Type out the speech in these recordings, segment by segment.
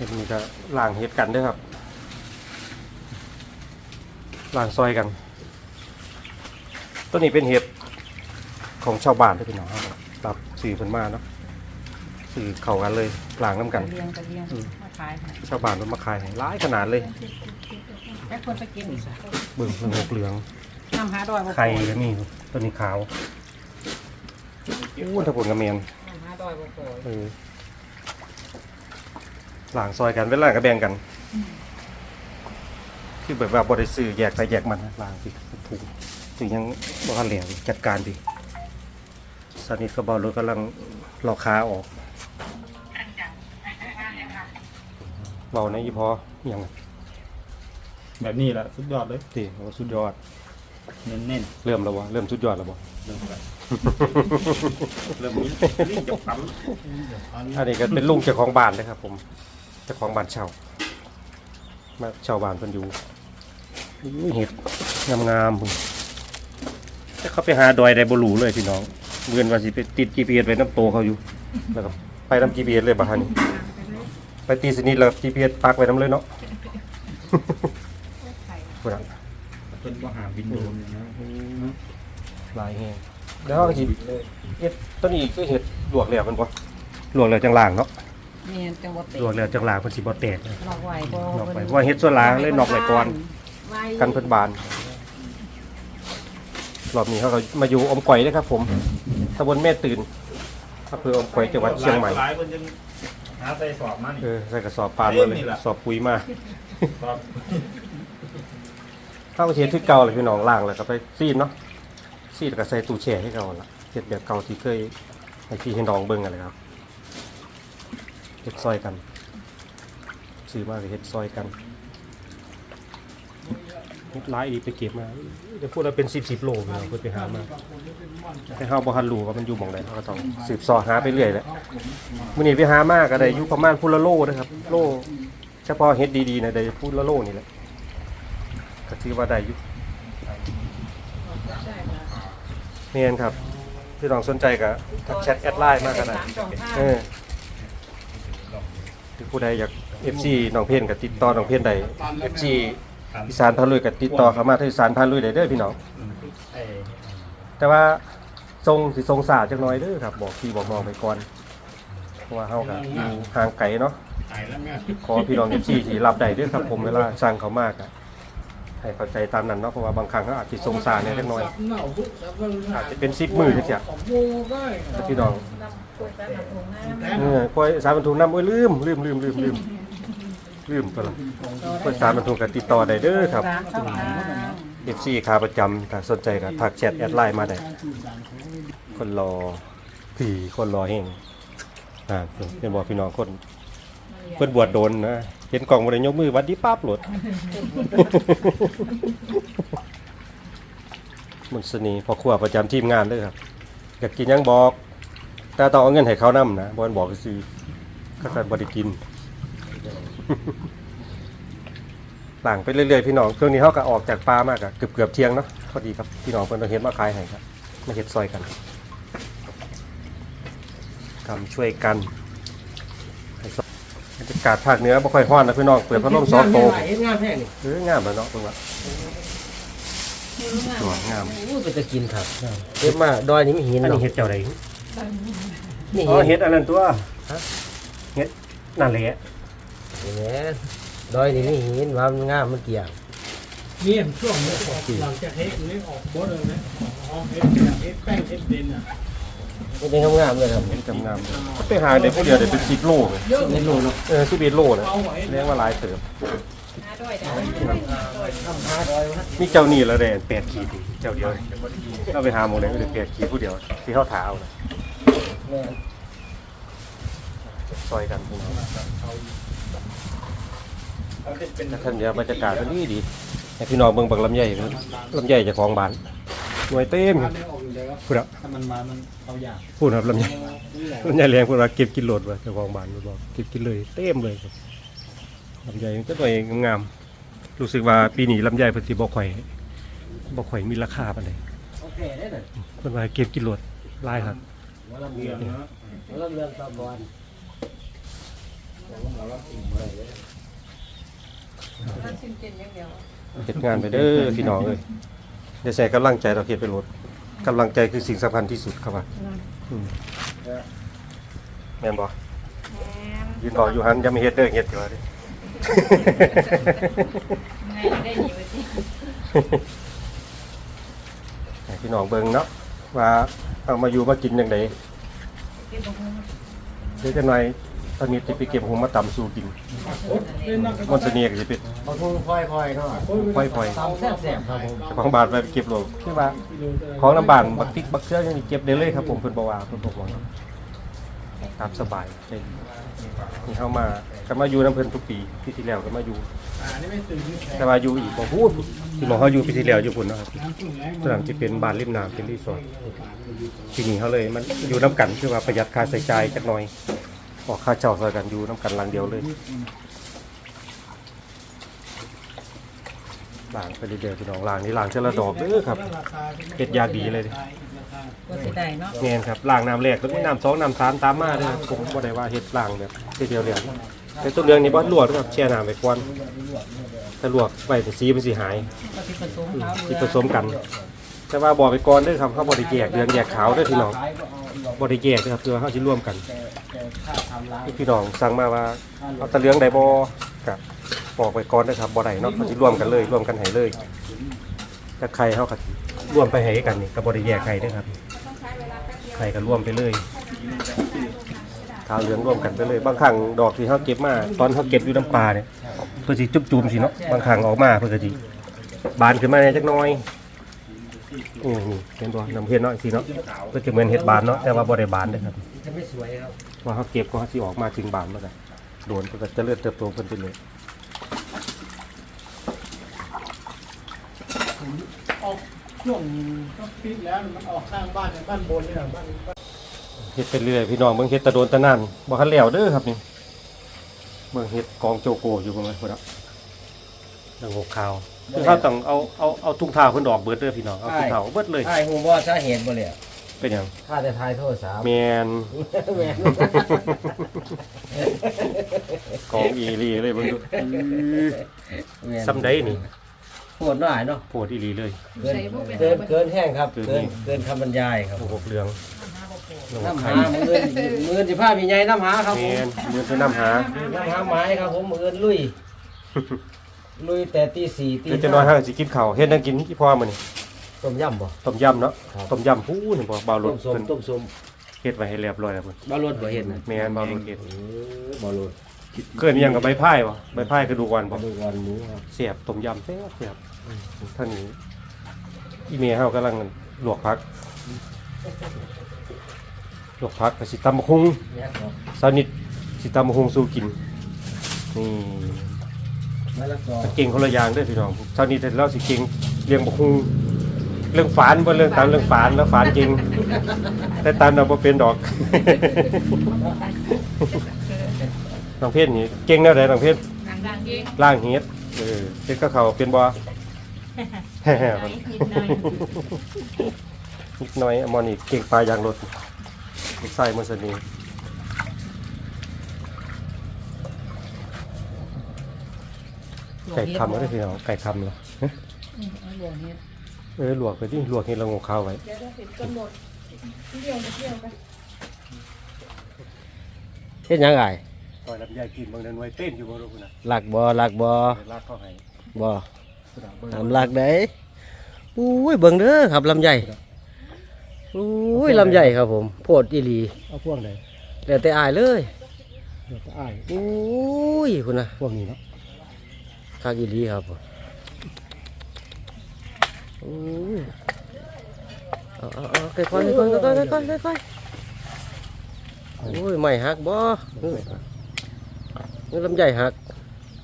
เห็ดนี่ก็ล่างเห็ดกันเด้วยครับล่างซอยกัน ต้นนี้เป็นเห็ดของชาวบ้านที่พี่น้องครับรับสื่อเพิ่นมาเนาะสื่อเข้ากันเลยล่างน้ำกัน เลี้ยงกระเลี้ยงอืมมาขายให้ชาวบ้านมันมาขายให้หลายขนาดเลยแค่คนไปกินอีกเบิ่งเรื่องหกเหลืองน้ำหาดอยบ่พอไข่ก็มีต้นนี้ขาวอู้ถ้าผลกระเมียนน้ำหาดอยบ่พอเออห ลางซอยกันเวลาก็แบ่งกันคือแบบว่าบริสื่อแยกไปแยกมันนะหลางสิถูกถึงยังบ่ทันเหลวจัดการดิสนิทกับบอลรถกำลังรอค้าออกเบาในยี่พออหย่างแบบนี้แหละสุดยอดเลยตีว่าสุดยอดเน้นเริ่มแล้ววะเริ่มสุดยอดแล้วบ่ๆเริ่มไปเริ่มนี้รีบจะพันอันนี้ก็เป็นลุงเจ้าของบ้านเลยครับผมเจ้าของบ้านเช่ามาเช่าบ้านเพิ่นอยู่เห็ดงามๆพุ่นจะเข้าไปหาดอยไดบ่รู้เลยพี่น้องเงินว่าสิไปติด GPS ไว้น้ำโตเขาอยู่แล้วก็ไปน้ำ GPS เลยบ่ทันไปตีสนิทแล้ว GPS ปักไว้น้ำเลยเนาะพุ่นน่ะเป็นว่าหาบินโดนนะหลายแฮงแล้วก็สิเฮ็ดต้นนี้คือเฮ็ดลวกแล้วมันบ่ลวกแล้วจังล่างเนาะ นี่จังบ่เตะลวกแล้วจังล่างเพิ่นสิบ่แตกเลยนอกไว้บ่นอกไว้เพราะว่าเฮ็ดส่วนหลังเลยนอกไว้ก่อนไว้กันเพิ่นบานรอบนี้เขาก็มาอยู่อมก๋อยนะครับ ผมตำบลแม่ตื่นอำเภออมก๋อยจังหวัดเชียงใหม่หลายคนยังหาใส่สอบมานี่ เออใส่กระสอบปานมาเลยเอ้ยนี่ล่ะ สอบปุ๋ยมาสอบเข้าเทียนที่เก่าเลยพี่น้องล่างแล้วก็ไปซีดเนาะซีดแล้วก็ใส่ตู้แช่ให้เก่าละเฮ็ดแบบเก่าที่เคยให้พี่ให้น้องเบิ่งกันเลยครับ เฮ็ดซอยกันซื้อมากเฮ็ดซอยกันเฮ็ดหลายอีไปเก็บมาจะพูดว่าเป็นสิบสิบโลพี่น้องเพิ่นไปหามาแต่เฮาบ่ทันรู้ว่ามันอยู่หม่องใดเราก็ต้องสืบสอหาไปเรื่อยแหละมื้อนี้ไปหามาก็ได้อยู่ประมาณพุละโลนะครับ โลเฉพาะเฮ็ดดีๆนะได้พุละโลนี่แหละก็ถือว่าได้อยู่แม่นครับพี่น้องสนใจก็ทักแชทแอดไลน์มาก็ได้สามช่องทางเออ ผู้ใดอยาก FC น้องเพนก็ติดต่อน้องเพนได้ FC อีสานพาลุยก็ติดต่อเข้ามาที่อีสานพาลุยได้เด้อพี่น้องเอ้แต่ว่าทรงสิทรงสาจักหน่อยเด้อครับ บอกพี่บอกน้องไปก่อนเพราะว่าเฮาก็อยู่ห่างไกลเนาะ ตายแล้วไงขอพี่น้องเอฟซีที่รับได้เด้อครับผมเวลาสั่งเขามากอะให้เข้าใจตามนั้นเนาะเพราะว่าบางครั้งเขาอาจจะทรงสาเนี่ยเล็กน้อย อาจจะเป็นซิปมือจักอย่างแต่พี่น้อง กล้วยตาลำโพงน้ำเออปล่อยสารบรรทุกน้ำโอ้ยลืมลืมลืมลืมลืมลืมไปละปล่อยสารบรรทุกกับติดต่อได้เด้อครับ สามช่องทางเอฟซีขาประจำถ้าสนใจก็ทักแชทแอดไลน์มาได้ คนรอผีคนรอเฮงอ่าเป็นบอกพี่น้องคนเพิ่นบวชโดนนะ เห็นกล่องบ่ได้ยกมือหวัดดีปั๊บโหลดมนต์เสนีพอครัวประจำทีมงานเด้อครับ อยากกินหยังบอก แต่ต้องเอาเงินให้เขานํนะบ่นบอกซื้อก็จะบ่ได้กินหลังไปเรื่อยๆพี่น้องช่วงนี้เขาก็ออกจากป่ามากอะเกือบเกือบๆเที่ยงเนาะพอดีครับพี่น้องเพิ่นเอาเฮ็ดมาขายให้ครับมาเฮ็ดซอยกันทำช่วยกันให้ซอยบรรยากาศภาคเหนือบ่ค่อยร้อนนะพี่น้องเปิดพัดลมสองโตเห็นงานแท้นี่เอองามแล้วเนาะเพิ่นว่าสวยงามอู้เป็นตะกินครับเก็บมาดอยนี่ไม่หินอันหรอนี้กเฮ็ดเจ้าใด นี่อ๋อเห็เฮ็ดดอันนั้นตัวฮะเฮ็ดนั่นแหละนี่แหละดอยนี่ไม่หินว่ามันงามมันเกี่ยงเนี่ยช่วงนี้ออกหลังจากเฮ็ดนี่ออกบดเลยไหมออกเฮ็ดจากเฮ็ดแป้งเฮ็ดดินอะมันเป็นงามๆเลยครับเฮ็ดกำงามไปหาได้ผู้เดียวได้เป็น10โลเลยในรูเนาะเออ11โลนะเอาไว้เรียกว่าหลายเติบหาดอยได้มีเจ้านี่ละแดน8ขีดนี่เจ้าเดียวนี่เอาไปหาหมู่ไหนก็ได้8ขีดผู้เดียวที่เขาถาเอานะ แม่นซอยกันพี่น้องเอาเป็นเป็นท่านเดียวบรรยากาศมันดีดีให้พี่น้องเบิ่งบักลำไยเพิ่นลำไยเจ้าของบ้านหน่วยเต็มถ้าได้ออกอยู่แล้วพูดอะถ้ามันมา มันเอาอย่างพูดครับลำไยลำไยแรงพูดว่าเก็บกินโหลดว่ะเจ้าของบ้านเพิ่นบอกเก็บกินเลยเต็มเลยครับลำไยมันก็หน่วยงามๆรู้สึกว่าปีนี้ลำไยเพิ่นสิบ่ค่อยบ่ค่อยมีราคาปานใดโอเคได้น่ะเพิ่นว่าเก็บกินโหลดหลายครับ หัวลำเรืองหัวลำเรืองตะบอนนั่นชิมเจนอย่างเดียวเฮ็ดงานไปเด้อพี่น้องเอ้ยอย่าใส่กำลังใจเราเฮ็ดไปโลดกำลังใจคือสิ่งสำคัญที่สุดครับว่าแม่นบ่ยืนบอกอยู่หันอย่ามาเฮ็ดเด้อเฮ็ดอยู่ว่าดิได้หนีไปสิพี่น้องเบิ่งเนาะว่า เอามาอยู่มากินจังไดกินตรงนู้นเดี๋ยวจะหน่อยตอนนี้สิไปเก็บหุงมาตำสู่กินเล่นนักมันเสนียก็สิเป็นเอาทุ่งพลอยๆเนาะปล่อยตำแซ่บๆครับผมๆเจ้าของบ้านไปเก็บโลกคือว่าของลำบากบักติ๊กบักเสื้อยังเก็บได้เลยครับผมเพิ่นบอกว่าเพิ่นบอกว่าตามสบายได้ดีนี่เข้ามา ก็มาอยู่น้ำเพิ่นทุกปีปีที่แล้วก็มาอยู่อ่านี่ไม่ตื่นนี่แข็งแต่ว่าอยู่อีกบ่พูดที่หมองเขาอยู่ปีที่แล้วอยู่พุ่นเนาะครับน้ำสุ่งแรงตอนนั้นที่เป็นบ้านริมน้ำเป็นรีสอร์ทที่นี่เขาเลยมันอยู่น้ำกันคือว่าประหยัดค่าใช้จ่ายจักหน่อยออกค่าเช่าซอยกันอยู่น้ำกันหลังเดียวเลยล้างไปเรื่อยๆพี่น้องล้างนี่ล้างเจละดอกเด้อครับ เฮ็ดยากดีเลยดิก็สิได้เนาะแม่นครับล้างน้ำแรกแล้วมีน้ำสองน้ำสามตามมาเด้อผมบ่ได้ว่าเฮ็ดล้างแบบทีเดียวเลย แต่ตัวเรื่องนี้บ่ลวกนะครับแช่น้ำไว้ก่อนถ้าลวกไว้สีมันสิหายก็สิผสมเขาสิผสมกัน แต่ว่าบอกไปก่อนเด้อครับเขาบ่ได้แยกเรื่องแยกขาวเด้อพี่น้องบ่ได้แยกเด้อครับคือว่าเขาสิร่วมกันที่พี่น้องสั่งมาว่าเอาแตะเหลืองได้บ่ก็บอกไปก่อนเด้อครับบ่ได้เนาะเขาสิร่วมกันเลยร่วมกันให้เลยถ้าใครเขาก็ร่วมไปให้กันนี่ก็บ่ได้แยกใครเด้อครับใครก็ร่วมไปเลย ขาวเหลืองร่วมกันไปเลย บางครั้งดอกที่เขาเก็บมาตอนเขาเก็บอยู่น้ำปลาเนี่ยเพื่อสิจุบจุมสิเนาะบางครั้งออกมาเพื่อสิบานขึ้นมาในจักน้อยอืมนี่เห็นบ่น้ำเห็ดเนาะสิเนาะก็จะเหมือนเห็ดบานเนาะแต่ว่าบ่ได้บานเด้ครับจะไม่สวยครับว่าเขาเก็บก็เขาสิออกมาถึงบานเมื่อไหร่โดนเพื่อจะเจริญเติบโตขึ้นไปเลยออกช่วงก็ปิดแล้วมันออกข้างบ้านในบ้านบนนี่แหละบ้าน เฮ็ดไปเรื่อยพี่น้องเบิ่งเฮ็ดตะโดนตะนั่นบ่ทันแล้วเด้อครับนี่เบิ่งเฮ็ดกองโจโกอยู่บ่แม่นพุ่นเนาะดังหกขาวคือเขาต้องเอาเอาเอาถุงเท้าเพิ่นออกเบิดเด้อพี่น้องเอาถุงเท้าเบิดเลยไอ้ฮู้บ่สาเหตุบ่เลยเป็นหยังข้าแต่ทายโทษสามแมนแม่นของอีหลีเลยเบิ่งดูแม่นซ้ำได้นี่ปวดหน่อยเนาะโพดอีหลีเลยเกินเกินเกินแห้งครับ เกินเกินเกินคำบรรยายครับโอ้โหเหลืองลง น้ำไข่หามืออนมืออนสิพาพี่ใหญ่น้ำหาครับแมผมนมือไปน้ำหาน้ำหาไม้ครับผมมืออนลุย ลุยแต่ตีสี่ตีเดี๋ยวจะน้อยห้าสิกินข้าวเฮ็ดนังกินที่พ่อมื้อนี่ต้มยำบ่ ต้มยำเนาะครับ ต้มยำผู้นี่บ่เบารต้ถมส้มเพิ่นต้มส้มเฮ็ดไว้ให้เรียบร้อยแล้วเพิ่นบารถบ่เห็นนะแม่นเบารถเฮ็ดเออบ่รถเกินอิหยังกับใบพายบ่ใบพายกระดูกอ่อนบ่บ่ดูวันหมูครับเสียบต้มยำแซ่บแซ่บท่านนี้อีเมียเฮากำลังลวกผัก ลวกผักก็สิตำบักหุ่งเนี่ยครับสาวนิดสิตำบักหุ่งสู้กินนี่มะละกอเก่งคนละอย่างเด้วยพี่น้องเท่านี้แต่เราสิเก่งเรื่องบกฮุงเรื่องฝานบ่เรื่องตามเรื่องฝานแล้วฝานจริง แต่ตามเราบ่เป็นดอกน้องเพชรนี่เก่งแนวใดน้องเพชรดังดังเองล่างเฮ็ดเออเฮ็ดก็เขาเป็นบ่แฮ่ๆมันนิดหน่อยนิดหน่อยอมอนี่เก่งปลายางรถ ใส่มันสนีไก่คำก็ได้พี่น้องไก่คำเหรออืมเอาหลวงเฮ็ดเออลวกไปดิลวกเห็ดละโงกข้าวไว้ เดี๋ยวเราเห็ดกันหมดเที่ยวเที่ยวกันเฮ็ดหยังไงปล่อยลำไยกินบางเดือนไว้เต้นอยู่บนรถนะหลักบ่หลักบ่ลากเข้าให้บ่กระดาษเบิ่งทำหลักได้อุ้ยเบิ่งเด้อครับลำไย อุ้ยลำไยครับผมโพดอีหลีเอาพวกไหนแล้วแต่อายเลยเดี๋ยวจะอ้ายอุ้ยคุณนะพวกนี้เนาะคักอีหลีครับอุ้ยเอาเอาเอาค่อยๆค่อยๆค่อยๆค่อยๆค่อยๆโอ้ยไม่หักบ่เออเออลำไยหัก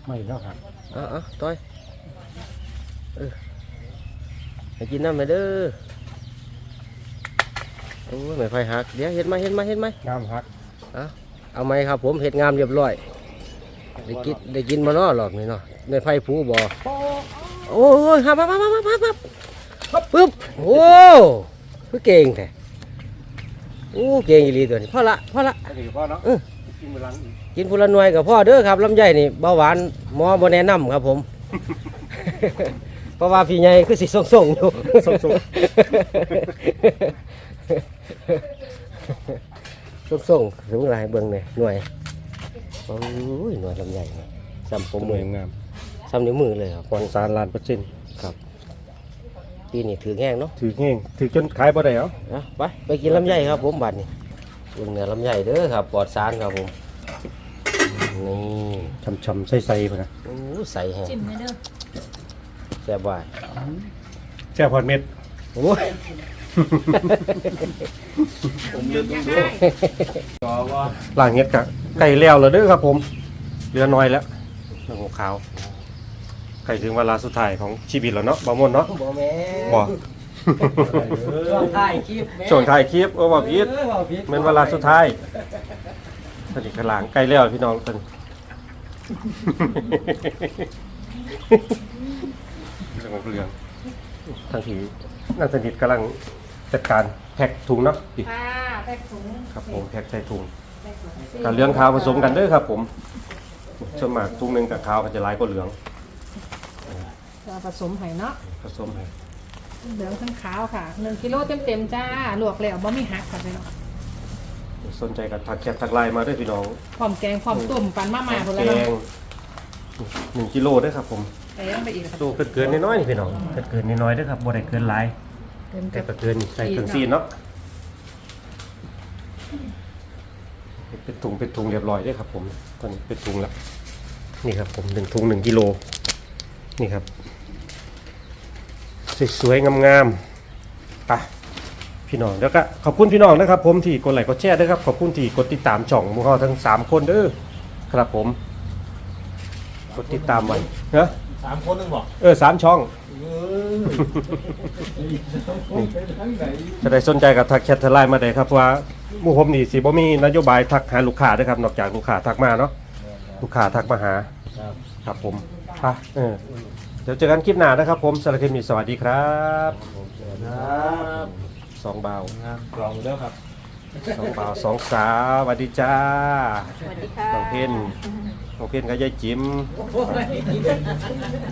ไม่แล้วครับเอาเอาต่อยเออให้กินน้ำไปเด้อ โอ้ยไม่ค่อยหักเดี๋ยวเห็นไหมเห็นไหมเห็นไหมน้ำฮักเอาไหมครับผมเห็ดงามเรียบร้อย ได้กินได้กินมาเนาะหรอกนี่เนาะในไผ่ผูบ่โอ้ยฮับฮับฮับฮับฮับฮับฮับปึ๊บโอ้คือเก่งแท้โอ้เก่งอีหลีตัวนี้พอละพอละอันนี้พ่อเนาะเออกินมื้อหลังอีกกินพุละหน่วยกับพ่อเด้อครับลำไยนี่เบาหวานหมอบ่แนะนำครับผม เพราะว่าพี่ใหญ่คือสิส่งๆอยู่ ส่ง ส่งๆถึงไรเบิ่งเนี่ยหน่วยโอ้ยหน่วยลำไยเนี่ยซ้ำผมหน่มืวยองามซ้ำนิ้วมือเลยครับวางสารล้านเปอร์เซ็นต์ครับปีนี้ถือแห้งเนาะถือแห้งถือจนขายบ่ได้เหรอนะไปไปกินลำไยครับผมบัดนี้เบิ่งเนื้อลำไยเด้อครับปลอดสารครับผมนี่ช่ำๆใสๆพุ่นนะโอ้ใส่แห้งจิ้มเลยเด้อแซ่บหวายแซ่บพอดเม็ดโอ้ย ผมเลือกต้องดูจอว่าล่างเฮ็ดกะไก่แล้วแล้วเด้อครับผมเหลือน้อยแล้วเรื่องของขาวไก่ถึงเวลาสุดท้ายของชีวิตแล้วเนาะบ่ม่วนเนาะบ่แม่บ่ช่วงท้ายคลิปแม่ช่วงท้ายคลิปโอ้บ่ผิดเออบ่ผิดเหมือนเวลาสุดท้ายตอนนี้กำลังใกล้แล้วพี่น้องตอนเรื่องของเรื่องทางที่น่าสนิทกำลัง จัดการแพ็คถุงเนาะดิค่ะแพ็กถุงครับผมแพ็คใส่ถุงแพ็กถุงกับเหลืองขาวผสมกันเด้อครับ ผมส่วนมากถุงหนึ่งกับขาวก็จะหลายกว่าเหลืองเราผสมไห่เนาะผสมให้เหลืองทั้งขาวค่ะหนึ่งกิโลเต็มๆจ้าลวกแล้วบ่มีหักค่ะพี่น้องสนใจกับทักแคปทักไลน์มาเด้วยพี่น้องพร้อมแกงพร้อมต้มปันมาม่าพุ่นแกแล้วเนาะงหนึ่งกิโลเด้อครับผมแต่ยังไปอีกค่ะตัวเกินๆน้อยๆนี่พี่น้องเกินๆน้อยๆเด้อครับบ่ได้เกินหลาย เต็มแต่กับก็เกินใส่เครื่องซีนเนาะเป็นถุงเป็นถุงเรียบร้อยเด้วยครับ ผม ตอนนี้เป็นถุงแล้วนี่ครับ ผมหนึ่งถุงหนึ่งกิโลนี่ครับ สวยๆงามๆไปพี่น้องแล้วก็ขอบคุณพี่น้องนะครับ ผมที่กดไลค์กดแชร์ด้วยครับขอบคุณที่กดติดตามช่องหมูเฮาทั้งสามคนเด้อครับผม กดติดตามไว้นะ สามคนนึงบอกเออสามช่องเออไปทางไหนจะได้สนใจกับทักแชทไลน์มาได้ครับว่าหมู่ผมนี่สิบ่มีนโยบายทักหาลูกค้าเด้วยครับนอกจากลูกค้าทักมาเนาะลูกค้าทักมาหาครับครับผมไปเออเดี๋ยวเจอกันคลิปหน้านะครับ ผมสารบคลิปนี้สวัสดีครับครับสองบ่าวงานกล่องเด้อครับสองบ่าวสองสาวสวัสดีจ้าสวัสดีค่ะน้องเพน โองเพนกับยายจิ๋ม